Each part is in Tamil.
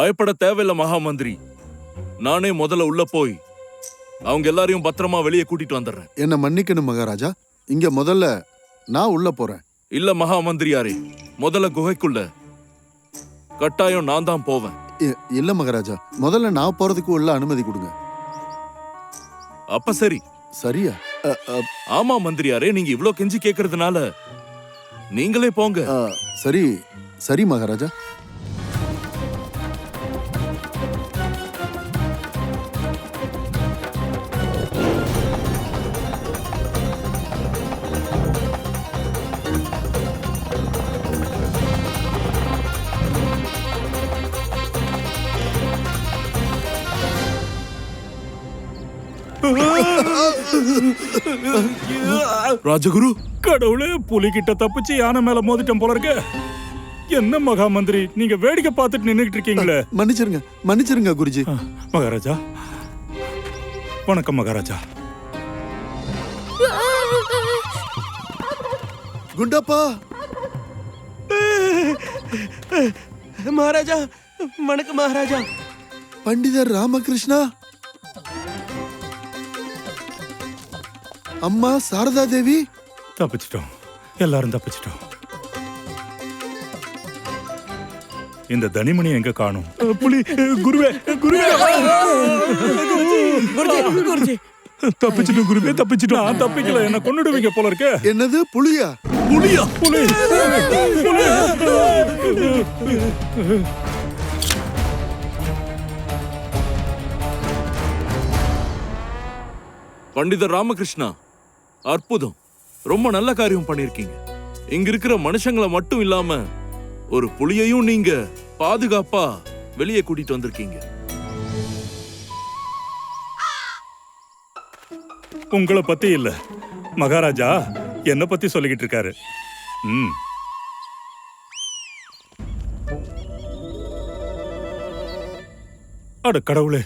பயப்பட தேவையில்ல மகாமந்திரி. நானே முதல்ல உள்ள போய் அவங்க எல்லாரையும் பத்திரமா வெளியே கூட்டிட்டு வந்துடுறேன். என்ன மன்னிக்கணும் மகாராஜா? இங்க முதல்ல நான் உள்ள போறேன். இல்ல மகாமந்திரியாரே முதல்ல குகைக்குள்ள. கட்டாயம் நான் தான் போவேன். இ- இல்ல மகாராஜா. முதல்ல நான் போறதுக்கு உள்ள அனுமதி கொடுங்க. அப்ப சரி. சரியா? அ, அ, ஆமா மந்திரியாரே நீங்க இவ்ளோ கெஞ்சி கேக்குறதுனால நீங்களே போங்க. அ, சரி சரி மகாராஜா. ராஜகுரு கடவுளே புலிகிட்ட தப்பிச்சு யானை மேல மோதிட்டோம் போல இருக்க. என்ன மகா மந்திரி நீங்க வேடிக்கை பார்த்துட்டு நின்னுகிட்டு இருக்கீங்களே. மன்னிச்சிருங்க மன்னிச்சிருங்க குருஜி. மகாராஜா. வணக்கம் மகாராஜா. குண்டப்பா. மகாராஜா வணக்கம் மகாராஜா. பண்டிதர் ராமகிருஷ்ணா. அம்மா சாரதா தேவி? தப்பிச்சிட்டோம். எல்லாரும் தப்பிச்சிட்டோம். இந்த தனிமணி எங்க காணும்? புலி குருவே குருவே. தப்பிச்சிட்டோம் குருவே தப்பிச்சிட்டோம். நான் தப்பிக்கல. என்ன கொன்னுடுவீங்க போல இருக்க. என்னது புலியா? புலியா? புலி. பண்டிதர் ராமகிருஷ்ணா. அற்புதம். ரொம்ப நல்ல காரியம் பண்ணிருக்கீங்க. இங்க இருக்கிற மனுஷங்களை மட்டும் இல்லாம ஒரு புலியையும் நீங்க பாதுகாப்பா வெளியே கூட்டிட்டு வந்திருக்கீங்க. உங்களை பத்தி இல்ல. மகாராஜா என்ன பத்தி சொல்லிக்கிட்டு இருக்காரு. ம். அட கடவுளே.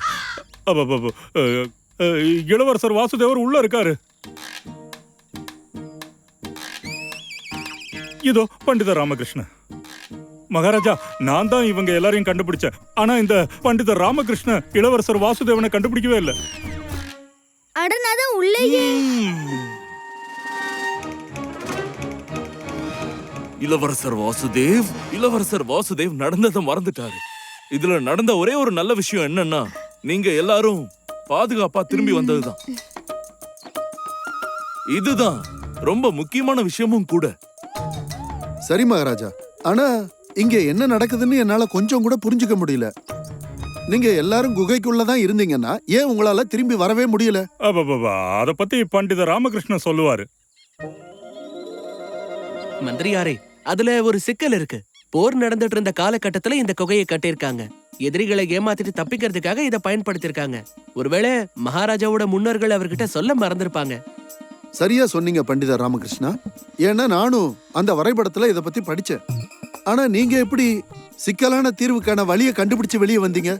இளவரசர் வாசுதேவர் உள்ள இருக்காரு. இதோ பண்டித ராமகிருஷ்ணன் மகாராஜா நான் தான் இவங்க எல்லாரையும் கண்டுபிடிச்சேன். ஆனா இந்த பண்டித ராமகிருஷ்ண இளவரசர் வாசுதேவனை கண்டுபிடிக்கவே இல்லை. அடனாதான் உள்ளேயே. இளவரசர் வாசுதேவ் இளவரசர் வாசுதேவ் நடந்ததை மறந்துட்டாரு. இதுல நடந்த ஒரே ஒரு நல்ல விஷயம் என்னன்னா நீங்க எல்லாரும் பாதுகாப்பா திரும்பி வந்ததுதான். இதுதான் ரொம்ப முக்கியமான விஷயமும் கூட. சரி மகாராஜா. ஆனா இங்க என்ன நடக்குதுன்னு என்னால கொஞ்சம் கூட புரிஞ்சுக்க முடியல. நீங்க எல்லாரும் குகைக்குள்ள தான் இருந்தீங்கன்னா ஏன் உங்களால திரும்பி வரவே முடியல? அத பத்தி பண்டித ராமகிருஷ்ணன் சொல்லுவாரு. மந்திரியாரே அதுல ஒரு சிக்கல் இருக்கு. போர் நடந்துட்டு இருந்த காலகட்டத்துல இந்த குகையை கட்டியிருக்காங்க. எதிரிகளை ஏமாத்திட்டு தப்பிக்கிறதுக்காக இதை பயன்படுத்திருக்காங்க ஒருவேளை மகாராஜாவோட முன்னோர்கள் அவர்கிட்ட சொல்ல மறந்திருப்பாங்க. சரியா சொன்னீங்க பண்டிதர் ராமகிருஷ்ணா. ஏன்னா நானும் அந்த வரைபடத்துல இத பத்தி படிச்சேன். ஆனா நீங்க எப்படி சிக்கலான தீர்வுக்கான வழியை கண்டுபிடிச்சு வெளியே வந்தீங்க?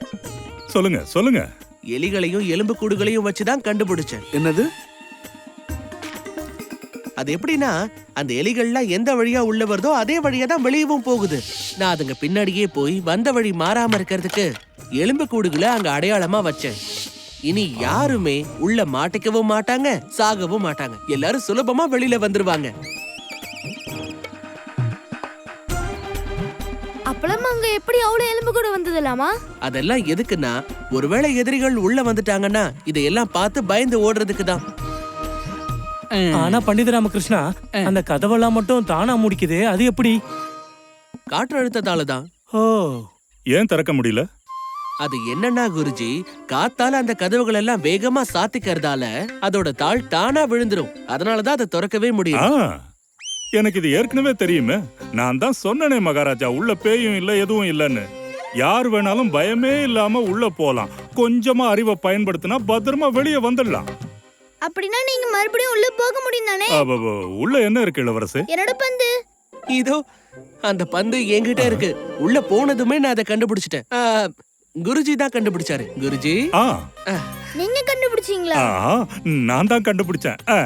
சொல்லுங்க சொல்லுங்க. எலிகளையும் எலும்பு கூடுகளையும் வச்சுதான் கண்டுபிடிச்சேன். என்னது? அது எப்படின்னா அந்த எலிகள்லாம் எந்த வழியா உள்ள வருதோ அதே வழியா தான் வெளியவும் போகுது. நான் அதுங்க பின்னாடியே போய் வந்த வழி மாறாம இருக்கிறதுக்கு எலும்பு கூடுகளை அங்க அடையாளமா வச்சேன். இனி யாருமே உள்ள மாட்டிக்கவும் மாட்டாங்க சாகவும் மாட்டாங்க. எல்லாரும் சுலபமா வெளியில வந்துருவாங்க. அப்பளம் அங்க எப்படி அவ்வளவு எலும்பு கூட வந்ததுலாமா? அதெல்லாம் எதுக்குன்னா ஒருவேளை எதிரிகள் உள்ள வந்துட்டாங்கன்னா இதையெல்லாம் பார்த்து பயந்து ஓடுறதுக்கு தான். ஆனா பண்டித ராமகிருஷ்ணா அந்த கதவெல்லாம் மட்டும் தானா முடிக்குதே அது எப்படி? காற்றழுத்தத்தால தான். ஓ. ஏன் திறக்க முடியல? அது என்னன்னா குருஜி காத்தால அந்த கதவுகள் எல்லாம் வேகமா சாத்திக்கறதால அதோட தாள் தானா விழுந்துரும். அதனாலதான் அதை திறக்கவே முடியும். எனக்கு இது ஏற்கனவே தெரியுமே. நான் தான் சொன்னனே மகாராஜா உள்ள பேயும் இல்ல எதுவும் இல்லைன்னு. யார் வேணாலும் பயமே இல்லாம உள்ள போலாம். கொஞ்சமா அறிவை பயன்படுத்தினா பத்திரமா வெளியே வந்துடலாம். அப்படின்னா நீங்க மறுபடியும் உள்ள போக முடியும் தானே? அப்ப, உள்ள என்ன இருக்கு இளவரசு? என்னோட பந்து. இதோ அந்த பந்து என்கிட்ட இருக்கு. உள்ள போனதுமே நான் அதை கண்டுபிடிச்சிட்டேன். குருஜி தான் கண்டுபிடிச்சாரு. குருஜி? ஆ. நீங்க கண்டுபிடிச்சீங்களா? ஆ நான் தான் கண்டுபிடிச்சேன். ஆ.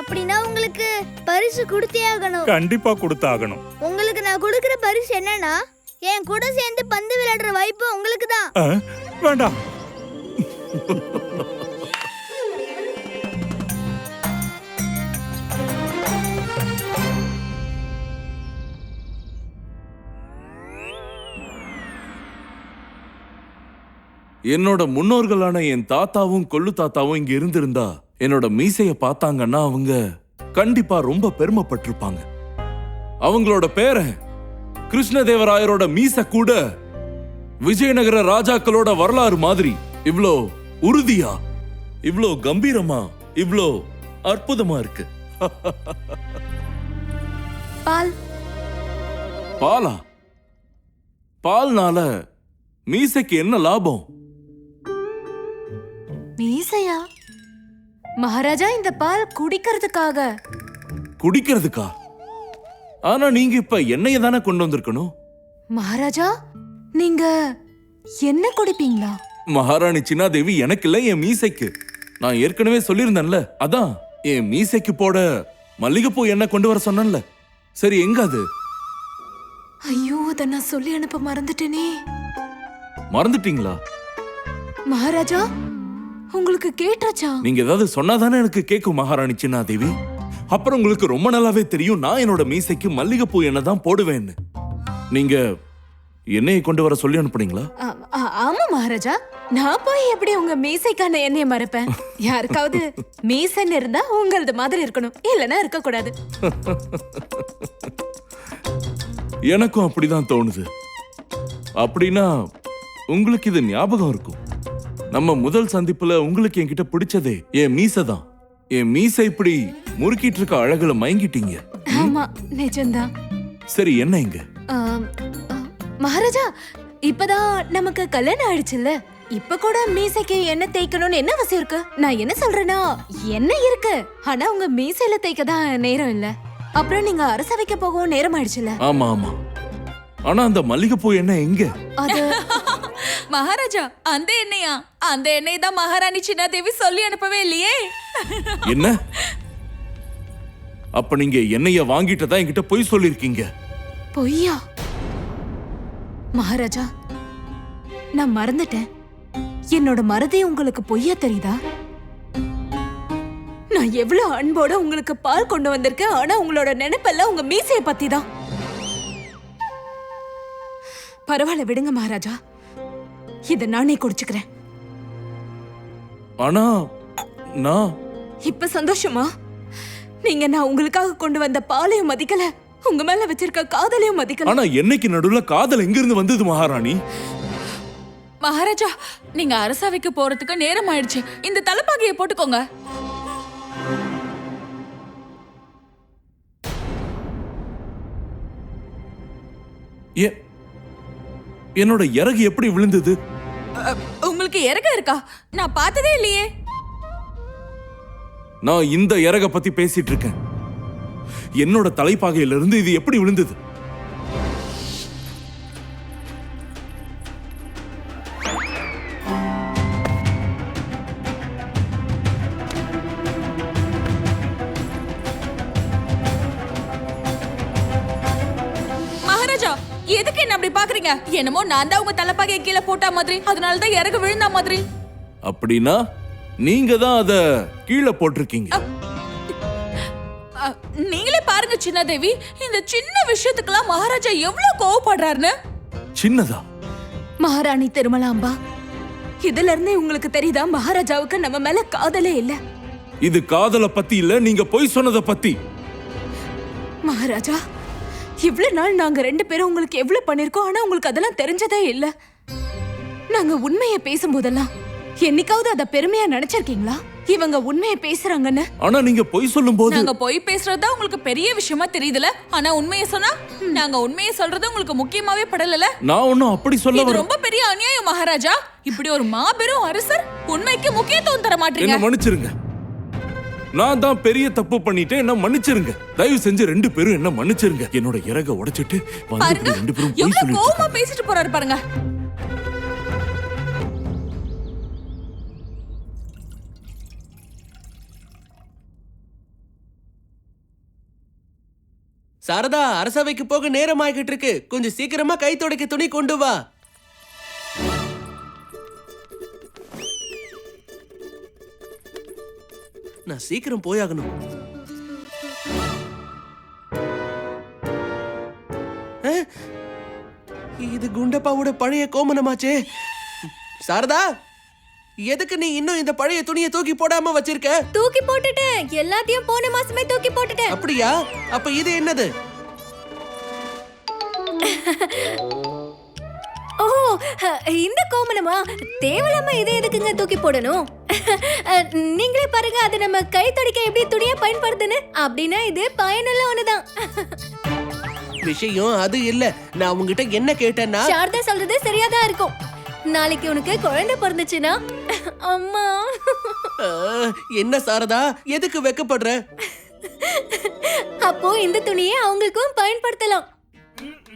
அப்படின்னா உங்களுக்கு பரிசு கொடுத்தே ஆகணும். கண்டிப்பா கொடுத்தாகணும். உங்களுக்கு நான் கொடுக்கிற பரிசு என்னன்னா என் கூட சேர்ந்து பந்து விளையாடுற வாய்ப்பு உங்களுக்கு தான் ஆ, வேண்டாம். என்னோட முன்னோர்களான என் தாத்தாவும் கொள்ளு தாத்தாவும் இங்க இருந்திருந்தா என்னோட மீசைய பார்த்தாங்கன்னா அவங்க கண்டிப்பா ரொம்ப பெருமைப்பட்டிருப்பாங்க. அவங்களோட பேரன் கிருஷ்ணதேவராயரோட மீச கூட விஜயநகர ராஜாக்களோட வரலாறு மாதிரி. இவ்ளோ உறுதியா இவ்ளோ கம்பீரமா இவ்ளோ அற்புதமா இருக்கு. பால். பாலா? பால்னால மீசைக்கு என்ன லாபம்? மீசையா? மகாராஜா இந்த பால் குடிக்கிறதுக்காக. குடிக்கிறதுக்கா? ஆனா நீங்க இப்ப எண்ணெய தானே கொண்டு வந்திருக்கணும்? மகாராஜா நீங்க என்ன குடிப்பீங்களா? மகாராணி சின்னாதேவி எனக்கு இல்ல என் மீசைக்கு. நான் ஏற்கனவே சொல்லியிருந்தேன்ல அதான். என் மீசைக்கு போட மல்லிகைப்பூ எண்ணெய் கொண்டு வர சொன்னேன்ல. சரி எங்க அது? ஐயோ அதை நான் சொல்லி அனுப்ப மறந்துட்டேனே. மறந்துட்டீங்களா? மகாராஜா உங்களுக்கு கேட்டாச்சா? நீங்க ஏதாவது சொன்னாதானே எனக்கு கேட்கும் மகாராணி சின்னாதேவி? அப்புறம் உங்களுக்கு ரொம்ப நல்லாவே தெரியும் நான் என்னோட மீசைக்கு மல்லிகைப்பூ எண்ணெய் தான் போடுவேன்னு. நீங்க எண்ணெயை கொண்டு வர சொல்லி அனுப்புனீங்களா? ஆமா மகாராஜா. நான் போய் எப்படி உங்க மீசைக்கான எண்ணெயை மறைப்பேன்? யாருக்காவது மீசைன்னு இருந்தா உங்களது மாதிரி இருக்கணும். இல்லைன்னா இருக்க கூடாது எனக்கும் அப்படிதான் தோணுது. அப்படின்னா உங்களுக்கு இது ஞாபகம் இருக்கும். நம்ம முதல் சந்திப்புல உங்களுக்கு என்கிட்ட பிடிச்சதே என் மீசை தான். என் மீசை இப்படி முறுக்கிட்டு இருக்க அழகுல மயங்கிட்டீங்க. ஆமா நிஜம்தான் சரி என்ன இங்க? ஆம், ஆ, மகாராஜா இப்பதான் நமக்கு கல்யாணம் ஆயிடுச்சுல்ல? இப்ப கூட மீசைக்கு என்ன தேய்க்கணும்னு என்ன அவசியம் இருக்கு? நான் என்ன சொல்றேன்னா என்ன இருக்கு? ஆனா உங்க மீசையில தேய்க்க தான் நேரம் இல்ல. அப்புறம் நீங்க அரசவைக்கு போகவும் நேரம் ஆயிடுச்சுல்ல? ஆமா ஆமா. ஆனா அந்த மல்லிகைப்பூ என்ன எங்க அது மகாராஜா அந்த எண்ணெயா? அந்த எண்ணெய் தான் மகாராணி சின்னாதேவி சொல்லி அனுப்பவே இல்லையே? என்ன? அப்ப நீங்க எண்ணெய வாங்கிட்டதா என்கிட்ட பொய் சொல்லிருக்கீங்க பொய்யா? மகாராஜா நான் மறந்துட்டேன். என்னோட மறதி உங்களுக்கு பொய்யா தெரியுதா? நான் எவ்வளவு அன்போட உங்களுக்கு பால் கொண்டு வந்திருக்கேன் ஆனா உங்களோட நினைப்பெல்லாம் உங்க மீசைய பத்தி தான் பரவாயில்ல விடுங்க மகாராஜா. இத நானே குடிச்சுக்கிறேன். ஆனா நான் இப்ப சந்தோஷமா? நீங்க நான் உங்களுக்காக கொண்டு வந்த பாலையும் மதிக்கல உங்க மேல வச்சிருக்க காதலையும் மதிக்கல. ஆனா என்னைக்கு நடுவுல காதல் எங்க இருந்து வந்தது மகாராணி? மகாராஜா நீங்க அரசவைக்கு போறதுக்கு நேரம் ஆயிடுச்சு இந்த தலைப்பாகையை போட்டுக்கோங்க. என்னோட இறகு எப்படி விழுந்தது? உங்களுக்கு இறக்க இருக்கா? நான் பார்த்ததே இல்லையே. நான் இந்த இறக பத்தி பேசிட்டு இருக்கேன். என்னோட தலைப்பாகையில இருந்து இது எப்படி விழுந்தது? நான் தான் உங்க தலைப்பாகையை கீழே போட்டா மாதிரி. அதனால தான் இறக்க விழுந்தா மாதிரி. அப்படின்னா நீங்க தான் அத கீழே போட்டிருக்கீங்க. நீங்களே பாருங்க சின்னாதேவி இந்த சின்ன விஷயத்துக்கெல்லாம் மகாராஜா எவ்வளவு கோவப்படுறாருன்னு. சின்னதா? மகாராணி திருமலாம்பா இதுல இருந்தே உங்களுக்கு தெரியுதா மகாராஜாவுக்கு நம்ம மேல காதலே இல்ல. இது காதலை பத்தி இல்ல நீங்க பொய் சொன்னதை பத்தி. மகாராஜா இவ்வளவு நாள் நாங்க ரெண்டு பேரும் உங்களுக்கு எவ்வளவு பண்ணிருக்கோம் ஆனா உங்களுக்கு அதெல்லாம் தெரிஞ்சதே இல்ல. நாங்க உண்மையை பேசும்போதெல்லாம் என்னைக்காவது அத பெருமையா நினைச்சிருக்கீங்களா? இவங்க உண்மையை பேசுறாங்கன்னு. ஆனா நீங்க பொய் சொல்லும் போது நாங்க போய் பேசுறதா உங்களுக்கு பெரிய விஷயமா தெரியுதுல. ஆனா உண்மையை சொன்னா நாங்க உண்மையை சொல்றது உங்களுக்கு முக்கியமாவே படலல. நான் ஒன்னும் அப்படி சொல்ல ரொம்ப பெரிய அநியாயம் மகாராஜா. இப்படி ஒரு மாபெரும் அரசர் உண்மைக்கு முக்கியத்துவம் தர என்ன மாட்டீங்க மன்னிச்சிருங்க. நான் தான் பெரிய தப்பு பண்ணிட்டேன் என்ன மன்னிச்சிருங்க. தயவு செஞ்சு ரெண்டு பேரும் என்ன மன்னிச்சிருங்க. என்னோட இறக உடைச்சிட்டு வந்து ரெண்டு பேரும் போய் எவ்வளவு கோவமா பேசிட்டு போறாரு பாருங்க. சாரதா அரசவைக்கு போக நேரம் ஆகிட்டு இருக்கு. கொஞ்சம் சீக்கிரமா கை துடைக்க துணி கொண்டு வா. நான் சீக்கிரம் போயாகணும். இது குண்டப்பாவோட பழைய கோமனமாச்சே சாரதா எதுக்கு நீ இன்னும் இந்த பழைய துணியை தூக்கி போடாம வச்சிருக்க? தூக்கி போட்டுட்டேன். எல்லாத்தையும் போன மாசமே தூக்கி போட்டுட்டேன். அப்படியா? அப்ப இது என்னது? ஓ இந்த கோமணமா? தேவையில்லாம இதை எதுக்குங்க தூக்கி போடணும்? நீங்களே பாருங்க அது நம்ம கை துடைக்க எப்படி துணியா பயன்படுதுன்னு அப்படின்னா இது பயனுள்ள ஒண்ணுதான். விஷயம் அது இல்ல. நான் உங்ககிட்ட என்ன கேட்டேன்னா சாரதா சொல்றது சரியாதான் இருக்கும். நாளைக்கு உனக்கு குழந்தை பிறந்துச்சுன்னா அம்மா. என்ன சாரதா? எதுக்கு வெக்கப்படுற? அப்போ இந்த துணியை அவங்களுக்கும் பயன்படுத்தலாம்.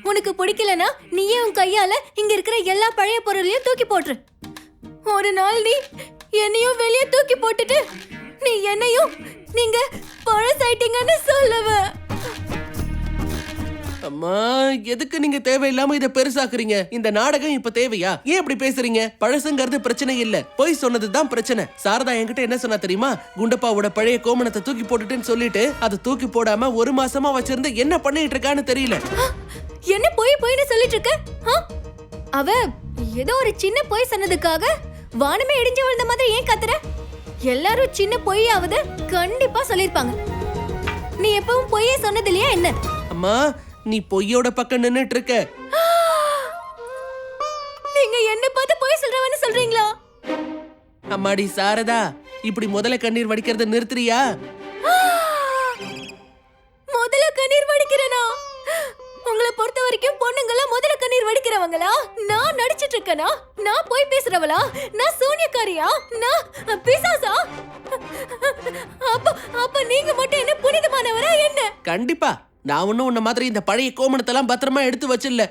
உனக்கு பிடிக்கலனா நீயே உன் கையால இங்க இருக்கிற எல்லா பழைய பொருளையும் தூக்கி போட்டுரு. ஒரு நாள் நீ என்னையும் வெளியே தூக்கி போட்டுட்டு நீ என்னையும் நீங்க பழசாயிட்டீங்கன்னு சொல்லுவ. அம்மா எதுக்கு நீங்க தேவையில்லாம இத பெருசாக்குறீங்க? இந்த நாடகம் இப்ப தேவையா? ஏன் இப்படி பேசுறீங்க? பழசுங்கிறது பிரச்சனை இல்ல. பொய் சொன்னதுதான் பிரச்சனை. சாரதா என்கிட்ட என்ன சொன்னா தெரியுமா? குண்டப்பாவோட பழைய கோமணத்தை தூக்கி போட்டுட்டுன்னு சொல்லிட்டு அதை தூக்கி போடாம ஒரு மாசமா வச்சிருந்து என்ன பண்ணிட்டு இருக்கான்னு தெரியல. என்ன போய் போயின்னு சொல்லிட்டு இருக்க? அவ ஏதோ ஒரு சின்ன பொய் சொன்னதுக்காக வானமே இடிஞ்சு விழுந்த மாதிரி ஏன் கத்துற? எல்லாரும் சின்ன பொய்யாவது கண்டிப்பா சொல்லிருப்பாங்க நீ எப்பவும் பொய்யே சொன்னது இல்லையா என்ன? அம்மா நீ பொய்யோட பக்கம் நின்னுட்டு இருக்க நீங்க என்ன பார்த்து பொய் சொல்றவன்னு சொல்றீங்களா? அம்மாடி சாரதா இப்படி முதல்ல கண்ணீர் வடிக்கிறத நிறுத்துறியா? நான் நடிச்சிட்டு இருக்கேனா? நான் போய் பேசுறவளா? நான் சூனியக்காரியா? நான் பிசாசா? அப்ப அப்ப நீங்க மட்டும் என்ன புனிதமானவரா என்ன? கண்டிப்பா. நான் ஒண்ணும் உன்ன மாதிரி இந்த பழைய கோமணத்தெல்லாம் பத்திரமா எடுத்து வச்சிடல.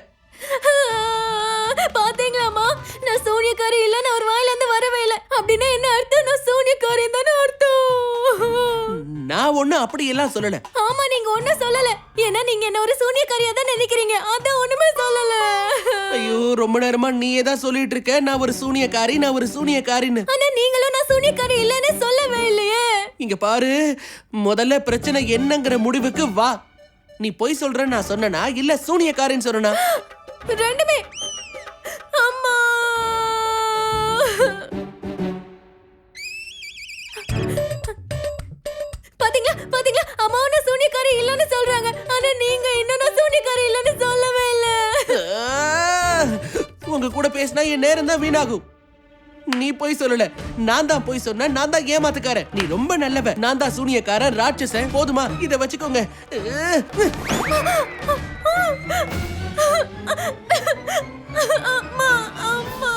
நான் சூனியக்காரி இல்லன்னு ஒரு வாயில இருந்து வரவே இல்லை. அப்படின்னா என்ன அர்த்தம்? நான் சூனியக்காரி தானே அர்த்தம். நான் ஒண்ணும் அப்படி எல்லாம் சொல்லல. ஆமா நீங்க ஒண்ணும் சொல்லல. ஏன்னா நீங்க என்ன ஒரு சூனியக்காரியா தான் நினைக்கிறீங்க. அதான் ஒண்ணுமே சொல்லல. ஐயோ ரொம்ப நேரமா நீயே தான் சொல்லிட்டு இருக்க. நான் ஒரு சூனியக்காரி நான் ஒரு சூனியக்காரின்னு. ஆனா நீங்களும் நான் சூனியக்காரி இல்லைன்னு சொல்லவே இல்லையே. இங்க பாரு முதல்ல பிரச்சனை என்னங்கிற முடிவுக்கு வா. நீ பொய் சொல்ற நான் சொன்னனா? இல்ல சூனியக்காரின்னு சொன்னா ரெண்டுமே. சூனியக்காரி இல்லைன்னு சொல்றாங்க. ஆனா நீங்க இன்னும் நான் சூனியக்காரி இல்லைன்னு சொல்லவே இல்ல. உங்க கூட பேசினா என் நேரம் தான் வீணாகும். நீ போய் சொல்லல. நான் தான் போய் சொன்னேன் நான் தான் ஏமாத்துக்காரன். நீ ரொம்ப நல்லவ. நான் தான் சூனியக்காரன் ராட்சசன். போதுமா? இத வச்சுக்கோங்க. அம்மா அம்மா.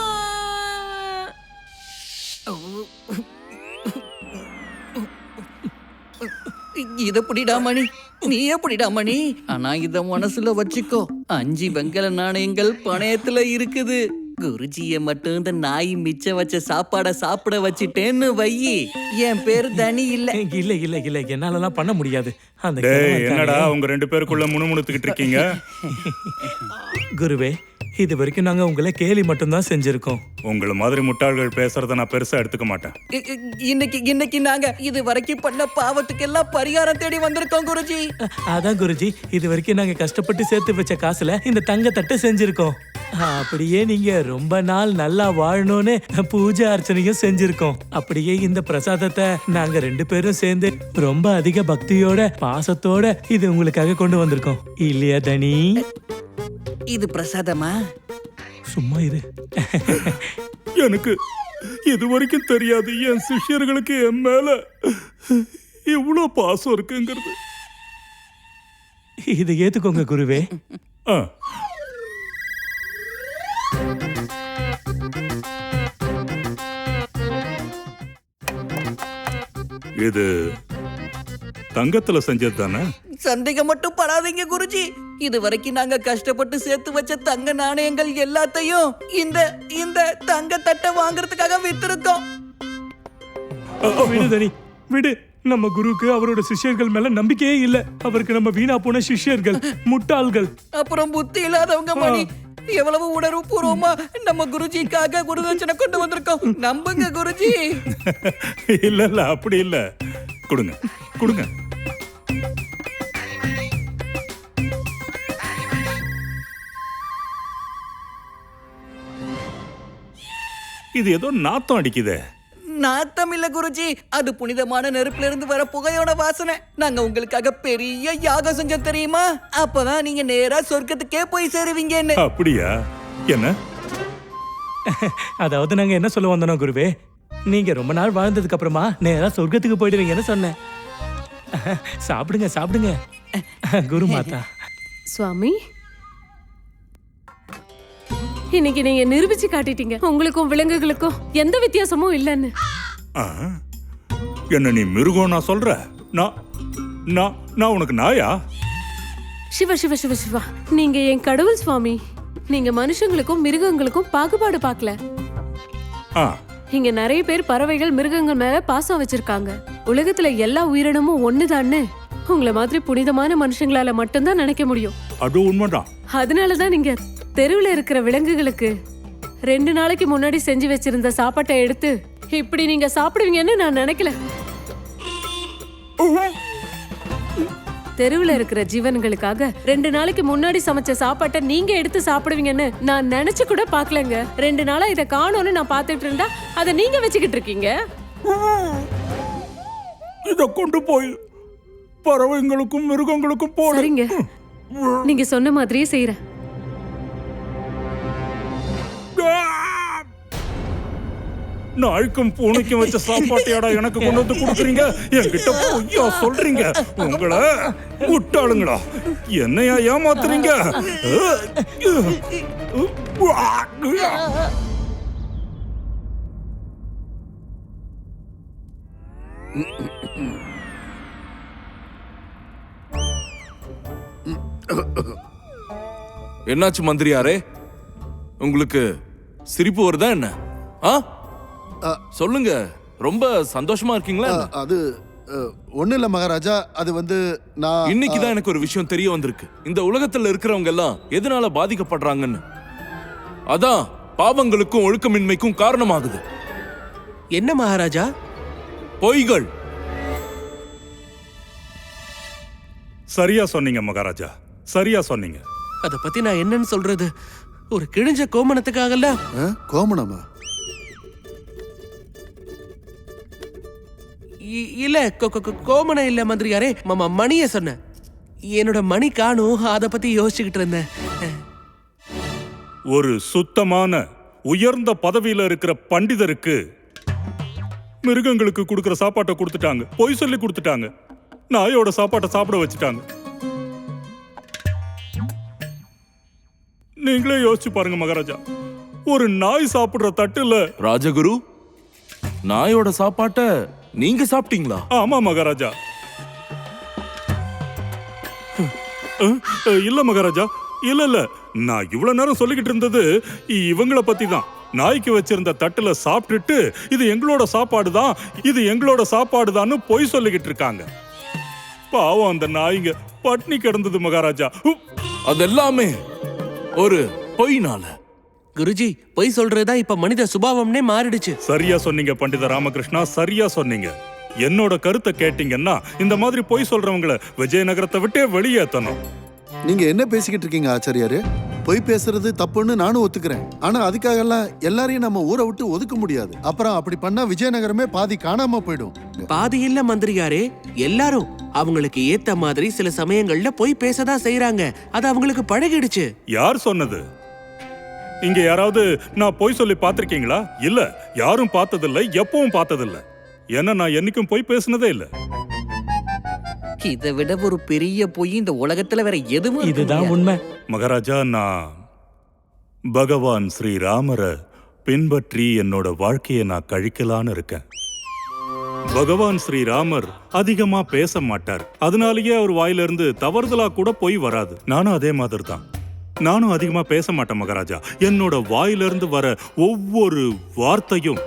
இத புடிடா மணி. நீ எப்படிடா மணி. ஆனா இத மனசுல வச்சுக்கோ. அஞ்சு வெங்கல நாணயங்கள் பணயத்துல இருக்குது. குருஜிய மட்டும் இந்த நாய் மிச்சம் வச்ச சாப்பாட சாப்பிட வச்சிட்டேன்னு வையி. என் பேரு தனி இல்ல. இல்ல இல்ல இல்ல. என்னாலலாம் பண்ண முடியாது. அந்த. என்னடா உங்க ரெண்டு பேருக்குள்ள முணுமுணுத்துக்கிட்டு இருக்கீங்க? குருவே இது வரைக்கும் நாங்க உங்களை கேலி மட்டும்தான் செஞ்சிருக்கோம். உங்களை மாதிரி முட்டாள்கள் பேசுறத நான் பெருசா எடுத்துக்க மாட்டேன். இ- இ- இன்னைக்கு இன்னைக்கு நாங்க இது வரைக்கும் பண்ண பாவத்துக்கு எல்லாம் பரிகாரம் தேடி வந்திருக்கோம் குருஜி. அ- அதான் குருஜி இது வரைக்கும் நாங்க கஷ்டப்பட்டு சேர்த்து வச்ச காசுல இந்த தங்க தட்டை செஞ்சிருக்கோம். அப்படியே நீங்க ரொம்ப நாள் நல்லா வாழணும்னு பூஜை அர்ச்சனையும் செஞ்சிருக்கோம். அப்படியே இந்த பிரசாதத்தை நாங்க ரெண்டு பேரும் சேர்ந்து ரொம்ப அதிக பக்தியோட பாசத்தோட இது உங்களுக்காக கொண்டு வந்திருக்கோம். இல்லையா தனி? இது பிரசாதமா? சும்மா இரு. எனக்கு இது வரைக்கும் தெரியாது. என் சிஷ்யர்களுக்கு என் மேல இவ்வளோ பாசம் இருக்குங்கிறது. இதை ஏத்துக்கோங்க குருவே. ஆ. இது தங்கத்துல செஞ்சது தானே சந்தேகம் மட்டும் படாதீங்க குருஜி. இது வரைக்கும் நாங்க கஷ்டப்பட்டு சேர்த்து வச்ச தங்க நாணயங்கள் எல்லாத்தையும் இந்த இந்த தங்க தட்டை வாங்குறதுக்காக வித்திருக்கோம். விடு தனி விடு. நம்ம குருவுக்கு அவரோட சிஷ்யர்கள் மேல நம்பிக்கையே இல்ல. அவருக்கு நம்ம வீணா போன சிஷ்யர்கள் முட்டாள்கள். அப்புறம் புத்தி இல்லாதவங்க மணி எவ்வளவு உணர்வு பூர்வமா நம்ம குருஜிக்காக குருதட்சணை கொண்டு வந்திருக்கோம். நம்புங்க குருஜி. இல்ல இல்ல அப்படி இல்ல. கொடுங்க கொடுங்க. இது ஏதோ நாத்தம் அடிக்குதே. நாத்தம் இல்ல குருஜி. அது புனிதமான நெருப்புல இருந்து வர புகையோட வாசனை. நாங்க உங்களுக்காக பெரிய யாகம் செஞ்சோம் தெரியுமா? அப்பதான் நீங்க நேரா சொர்க்கத்துக்கே போய் சேருவீங்கன்னு. அப்படியா? என்ன? அதாவது நாங்க என்ன சொல்ல வந்தோம் குருவே? நீங்க ரொம்ப நாள் வாழ்ந்ததுக்கு அப்புறமா நேரா சொர்க்கத்துக்கு போயிடுவீங்கன்னு சொன்னேன். சாப்பிடுங்க சாப்பிடுங்க. குரு மாதா. சுவாமி இன்னைக்கு நீங்க நிரூபிச்சு காட்டிட்டீங்க. உங்களுக்கும் விலங்குகளுக்கும் எந்த வித்தியாசமும் இல்லைன்னு. ஆ? என்ன நீ மிருகம் நான் சொல்ற? நான் நான் நான் உனக்கு நாயா? சிவ சிவ சிவ சிவா. நீங்க என் கடவுள் சுவாமி. நீங்க மனுஷங்களுக்கும் மிருகங்களுக்கும் பாகுபாடு பார்க்கல. ஆ. இங்க நிறைய பேர் பறவைகள் மிருகங்கள் மேல பாசம் வச்சிருக்காங்க. உலகத்துல எல்லா உயிரினமும் ஒண்ணுதான்னு. உங்களை மாதிரி புனிதமான மனுஷங்களால மட்டும்தான் நினைக்க முடியும். அது உண்மைதான். அதனாலதான் நீங்க தெருவுல இருக்கிற விலங்குகளுக்கு ரெண்டு நாளைக்கு முன்னாடி செஞ்சு வச்சிருந்த சாப்பாட்டை எடுத்து இப்படி நீங்க சாப்பிடுவீங்கன்னு நான் நினைக்கல. தெருவுல இருக்கிற ஜீவன்களுக்காக ரெண்டு நாளைக்கு முன்னாடி சமைச்ச சாப்பாட்டை நீங்க எடுத்து சாப்பிடுவீங்கன்னு நான் நினைச்சு கூட பார்க்கலங்க. ரெண்டு நாளா இதை காணோம்னு நான் பார்த்துட்டு இருந்தா அதை நீங்க வச்சுக்கிட்டு இருக்கீங்க? இத கொண்டு போய் பறவைங்களுக்கும் மிருகங்களுக்கும் போடு. சரிங்க. நீங்க சொன்ன மாதிரியே செய்யறேன் நாய்க்கும் பூனைக்கும் வச்ச சாப்பாட்டையாடா எனக்கு கொண்டு வந்து கொடுக்குறீங்க? என்கிட்ட பொய்யா சொல்றீங்க. உங்களை விட்டாளுங்களா? என்னையா ஏமாத்துறீங்க? என்னாச்சு மந்திரியாரே? உங்களுக்கு சிரிப்பு வருதா என்ன? ஆ? சொல்லுங்க. ரொம்ப சந்தோஷமா இருக்கீங்களா என்ன? அது ஒன்றும் இல்லை மகாராஜா. அது வந்து நான் இன்னைக்கு தான் எனக்கு ஒரு விஷயம் தெரிய வந்திருக்கு. இந்த உலகத்துல இருக்கிறவங்க எல்லாம் எதனால பாதிக்கப்படுறாங்கன்னு? அதான் பாவங்களுக்கும் ஒழுக்கமின்மைக்கும் காரணமாகுது. என்ன மகாராஜா? பொய்கள். சரியா சொன்னீங்க மகாராஜா. சரியா சொன்னீங்க. அத பத்தி நான் என்னன்னு சொல்றது? ஒரு கிழிஞ்ச கோமணத்துக்காகல அ, கோமணமா? இ- இல்ல கோ- கோ- கோ- கோமணம் இல்ல மந்திரியாரே. ம- மணிய சொன்னேன் என்னோட மணி காணும் அத பத்தி யோசிச்சுக்கிட்டு இருந்தேன். ஒரு சுத்தமான உயர்ந்த பதவியில இருக்கிற பண்டிதருக்கு மிருகங்களுக்கு கொடுக்கிற சாப்பாட்டை கொடுத்துட்டாங்க. பொய் சொல்லி கொடுத்துட்டாங்க. நாயோட சாப்பாட்டை சாப்பிட வச்சுட்டாங்க. நீங்களே யோசிச்சு பாருங்க மகாராஜா. ஒரு நாய் சாப்பிடுற தட்டுல ராஜகுரு நாயோட சாப்பாட்ட நீங்க சாப்பிட்டீங்களா? ஆமா மகாராஜா. இல்ல மகாராஜா. இல்ல இல்ல. நான் இவ்வளவு நேரம் சொல்லிக்கிட்டு இருந்தது இவங்கள பத்தி தான் நாய்க்கு வச்சிருந்த தட்டுல சாப்பிட்டுட்டு இது எங்களோட சாப்பாடு தான் இது எங்களோட சாப்பாடு தான்னு பொய் சொல்லிக்கிட்டு இருக்காங்க. பாவம் அந்த நாய்ங்க பட்னி கிடந்தது மகாராஜா. உப். அதெல்லாமே ஒரு பொய்னால. குருஜி பொய் சொல்றதுதான் இப்ப மனித சுபாவம்னே மாறிடுச்சு. சரியா சொன்னீங்க பண்டித ராமகிருஷ்ணா சரியா சொன்னீங்க. என்னோட கருத்தை கேட்டீங்கன்னா இந்த மாதிரி பொய் சொல்றவங்கள விஜயநகரத்தை விட்டே வெளியேத்தணும். நீங்க என்ன பேசிக்கிட்டு இருக்கீங்க ஆச்சாரியாரு? பொய் பேசுறது தப்புன்னு நானும் ஒத்துக்கிறேன். ஆனா அதுக்காகலாம் எல்லாரையும் நம்ம ஊரை விட்டு ஒதுக்க முடியாது. அப்புறம் அப்படி பண்ணா விஜயநகரமே பாதி காணாம போயிடும். பாதி இல்ல மந்திரியாரே. எல்லாரும் அவங்களுக்கு ஏத்த மாதிரி சில சமயங்கள்ல பொய் பேசதான் செய்யறாங்க அது அவங்களுக்கு பழகிடுச்சு. யார் சொன்னது? இங்க யாராவது நான் பொய் சொல்லி பார்த்திருக்கீங்களா? இல்ல யாரும் பார்த்ததில்ல எப்பவும் பார்த்ததில்ல. ஏன்னா நான் என்னைக்கும் பொய் பேசினதே இல்ல. இதை விட ஒரு பெரிய பொய் இந்த உலகத்துல வேற எதுவும் இதுதான். உண்மை. மகாராஜா நான் பகவான் ஸ்ரீராமரை பின்பற்றி என்னோட வாழ்க்கையை நான் கழிக்கலான்னு இருக்கேன். பகவான் ஸ்ரீராமர் அதிகமா பேச மாட்டார். அதனாலேயே அவர் வாயிலிருந்து தவறுதலா கூட போய் வராது. நானும் அதே மாதிரி தான் நானும் அதிகமா பேச மாட்டேன் மகாராஜா. என்னோட வாயிலிருந்து வர ஒவ்வொரு வார்த்தையும்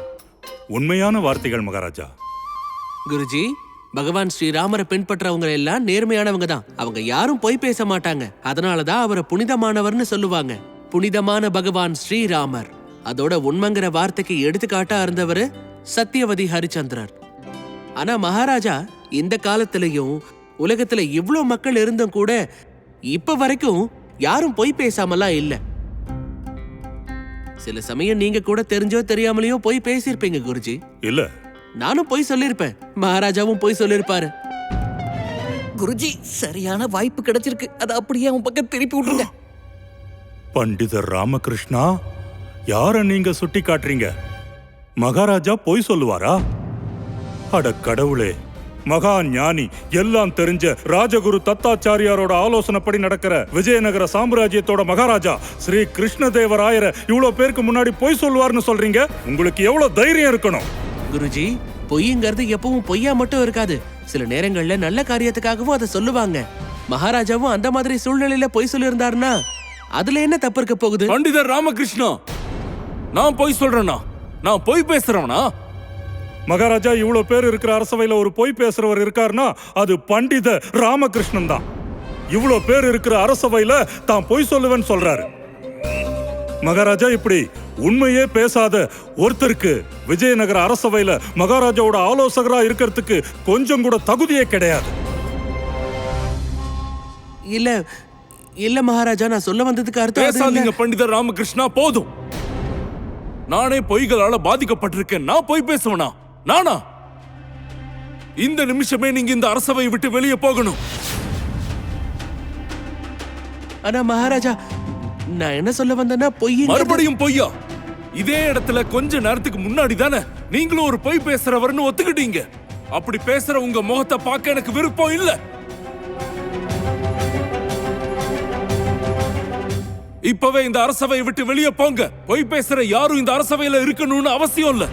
உண்மையான வார்த்தைகள் மகாராஜா. குருஜி பகவான் ஸ்ரீராமரை பின்பற்றவங்க எல்லாம் நேர்மையானவங்க தான். அவங்க யாரும் பொய் பேச மாட்டாங்க. அதனாலதான் அவரை புனிதமானவர்னு சொல்லுவாங்க. புனிதமான பகவான் ஸ்ரீராமர் அதோட உண்மைங்கிற வார்த்தைக்கு எடுத்துக்காட்டா இருந்தவர் சத்தியவதி ஹரிச்சந்திரர். ஆனா மகாராஜா இந்த காலத்திலயும் உலகத்துல இவ்ளோ மக்கள் இருந்தும் கூட இப்ப வரைக்கும் யாரும் பொய் பேசாமலாம் இல்ல. சில சமயம் நீங்க கூட தெரிஞ்சோ தெரியாமலையோ பொய் பேசியிருப்பீங்க குருஜி. இல்ல. நானும் பொய் சொல்லிருப்பேன் மகாராஜாவும் பொய் சொல்லிருப்பாரு குருஜி சரியான வாய்ப்பு கிடைச்சிருக்கு. அதை அப்படியே அவன் பக்கம் திருப்பி விட்டுருங்க. பண்டிதர் ராமகிருஷ்ணா யார நீங்க சுட்டி காட்டுறீங்க மகாராஜா பொய் சொல்லுவாரா? அட கடவுளே மகா ஞானி எல்லாம் தெரிஞ்ச ராஜகுரு தத்தாச்சாரியாரோட ஆலோசனைப்படி நடக்கிற விஜயநகர சாம்ராஜ்யத்தோட மகாராஜா ஸ்ரீ கிருஷ்ணதேவராயர இவ்வளவு பேருக்கு முன்னாடி பொய் சொல்லுவார்னு சொல்றீங்க? உங்களுக்கு எவ்வளவு தைரியம் இருக்கணும்? குருஜி பொய்ங்கிறது எப்பவும் பொய்யா மட்டும் இருக்காது. சில நேரங்கள்ல நல்ல காரியத்துக்காகவும் அதை சொல்லுவாங்க. மகாராஜாவும் அந்த மாதிரி சூழ்நிலையில பொய் சொல்லியிருந்தாருன்னா அதுல என்ன தப்பு இருக்க போகுது? பண்டிதர் ராமகிருஷ்ணா நான் பொய் சொல்றேனா? நான் பொய் பேசுறவனா? மகாராஜா இவ்வளவு பேர் இருக்கிற அரசவையில ஒரு பொய் பேசுறவர் இருக்காருன்னா அது பண்டித ராமகிருஷ்ணன் தான். இவ்வளவு பேர் இருக்கிற அரசவையில தான் பொய் சொல்லுவேன்னு சொல்றாரு. மகாராஜா இப்படி உண்மையே பேசாத ஒருத்தருக்கு விஜயநகர அரசவையில மகாராஜாவோட ஆலோசகரா இருக்கிறதுக்கு கொஞ்சம் கூட தகுதியே கிடையாது. இல்ல இல்ல மகாராஜா நான் சொல்ல வந்ததுக்கு அர்த்தம் அது இல்ல. பேசாதீங்க பண்டிதர் ராமகிருஷ்ணா போதும். நானே பொய்களால பாதிக்கப்பட்டிருக்கேன். நான் பொய் பேசுவனா? நானா? இந்த நிமிஷமே நீங்க இந்த அரசவை விட்டு வெளியே போகணும். ஆனா மகாராஜா நான் என்ன சொல்ல வந்தேன்னா பொய் மறுபடியும் பொய்யா? இதே இடத்துல கொஞ்ச நேரத்துக்கு முன்னாடி தானே நீங்களும் ஒரு பொய் பேசுறவர்னு ஒத்துக்கிட்டீங்க. அப்படி பேசுற உங்க முகத்தை பார்க்க எனக்கு விருப்பம் இல்ல. இப்பவே இந்த அரசவையை விட்டு வெளியே போங்க. பொய் பேசுற யாரும் இந்த அரசவையில இருக்கணும்னு அவசியம் இல்ல.